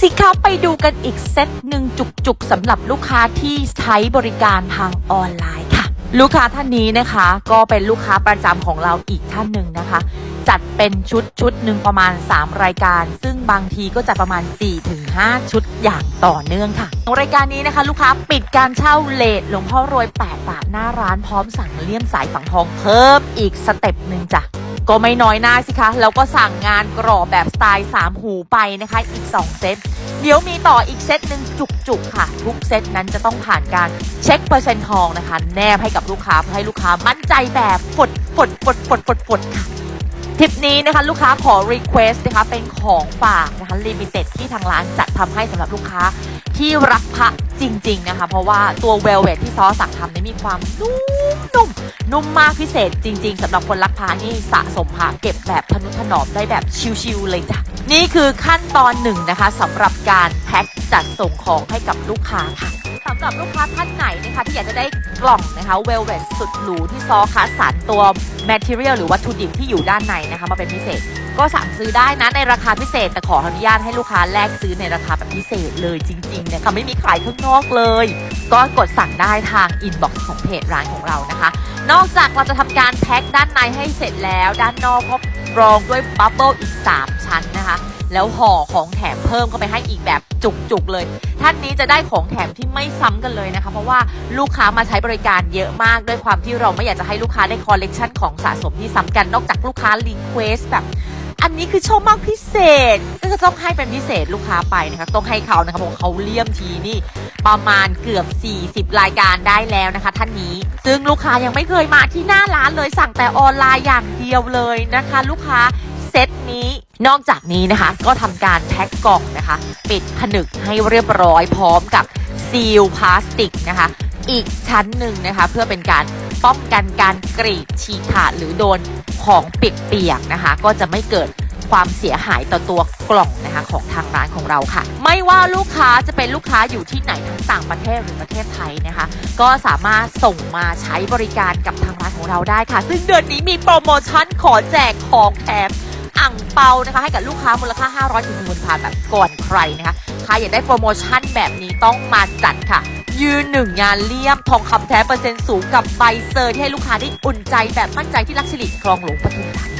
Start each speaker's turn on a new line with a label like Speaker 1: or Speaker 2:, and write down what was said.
Speaker 1: สิคะไปดูกันอีกเซตหนึ่งจุกๆสำหรับลูกค้าที่ใช้บริการทางออนไลน์ค่ะ ลูกค้าท่านนี้นะคะ ก็เป็นลูกค้าประจำของเราอีกท่านหนึ่งนะคะ จัดเป็นชุดชุดหนึ่งประมาณ 3 รายการ ซึ่งบางทีก็จะประมาณ 4-5 ชุดอย่างต่อเนื่องค่ะรายการนี้นะคะ ลูกค้าปิดการเช่าเลทหลวงพ่อรวย 8 บาทหน้าร้านพร้อมสั่งเลี่ยมสายฝังทองเพิ่มอีกสเต็ปหนึ่งจ้ะ ก็ไม่น้อยหน้าสิคะ แล้วก็สั่งงานกรอบแบบสไตล์ 3 หูไปนะคะอีก 2 เซต เดี๋ยวมีต่ออีกเซตหนึ่งจุกๆ ค่ะ ทุกเซตนั้นจะต้องผ่านการเช็คเปอร์เซ็นต์ทองนะคะ แนบให้กับลูกค้าเพื่อให้ลูกค้ามั่นใจแบบฝดฝดฝดฝดฝดฝดค่ะทริปนี้นะคะลูกค้าขอ Request นะคะเป็นของฝากนะคะลิมิเต็ดที่ทางร้านจัดทำให้สำหรับลูกค้า ที่รักพระจริง ๆ นะคะ เพราะว่าตัวเวลเวทที่ซอสั่งทำนี่มีความนุ่มนุ่มนุ่มมากพิเศษจริง ๆสำหรับคนรักพระนี่สะสมพระเก็บแบบทนุถนอมได้แบบชิลๆเลยจ้ะนี่คือขั้นตอนหนึ่งนะคะสำหรับการแพ็คจัดส่งของให้กับลูกค้าค่ะสำหรับลูกค้าท่านไหนนะคะที่อยากจะได้กล่องนะคะเวลเวทสุดหรูที่ซอคัดสรรตัว Material หรือวัตถุดิบที่อยู่ด้านในนะคะมาเป็นพิเศษ ก็สั่งซื้อได้นะในราคาพิเศษ แต่ขออนุญาตให้ลูกค้าแลกซื้อในราคาแบบพิเศษเลยจริงๆเนี่ยค่ะไม่มีขายข้างนอกเลย ก็กดสั่งได้ทางอินบ็อกซ์ของเพจร้านของเรานะคะ นอกจากเราจะทำการแพ็คด้านในให้เสร็จแล้ว ด้านนอกก็รองด้วยบับเบิลอีก 3 ชั้นนะคะ แล้วห่อของแถมเพิ่มเข้าไปให้อีกแบบจุกๆเลย ท่านนี้จะได้ของแถมที่ไม่ซ้ำกันเลยนะคะ เพราะว่าลูกค้ามาใช้บริการเยอะมากด้วยความที่เราไม่อยากจะให้ลูกค้าได้คอลเลกชันของสะสมที่ซ้ำกัน นอกจากลูกค้ารีเควสแบบ อันนี้คือชอบมากพิเศษ ก็จะต้องให้เป็นพิเศษลูกค้าไปนะคะต้องให้เขานะคะบอกเขาเลี่ยมทีนี่ประมาณเกือบ 40 รายการได้แล้วนะคะ ท่านนี้ ซึ่งลูกค้ายังไม่เคยมาที่หน้าร้านเลยสั่งแต่ออนไลน์อย่างเดียวเลยนะคะ ลูกค้าเซตนี้นอกจากนี้นะคะก็ทำการแพ็คกล่องนะคะ ปิดผนึกให้เรียบร้อยพร้อมกับซีลพลาสติกนะคะ อีกชั้นหนึ่งนะคะ เพื่อเป็นการป้องกันการกรีดฉีกขาดหรือโดน ของเปียกๆนะคะ ก็จะไม่เกิดความเสียหายต่อตัวกล่องนะคะของทางร้านของเราค่ะ ไม่ว่าลูกค้าจะเป็นลูกค้าอยู่ที่ไหนทั้งต่างประเทศหรือประเทศไทยนะคะ ก็สามารถส่งมาใช้บริการกับทางร้านของเราได้ค่ะ ซึ่งเดือนนี้มีโปรโมชั่นขอแจกของแถมอ่างเปานะคะให้กับลูกค้ามูลค่า 500ถึง1,000บาทแบบก่อนใครนะคะ อยากได้โปรโมชั่นแบบนี้ต้องมาจัดค่ะ ยืนหนึ่งงานเลี่ยมทองคำแท้เปอร์เซ็นต์สูงกับใบเซอร์ที่ให้ลูกค้าได้อุ่นใจแบบมั่นใจที่ลักษณะคลองหลวงปทุมธานี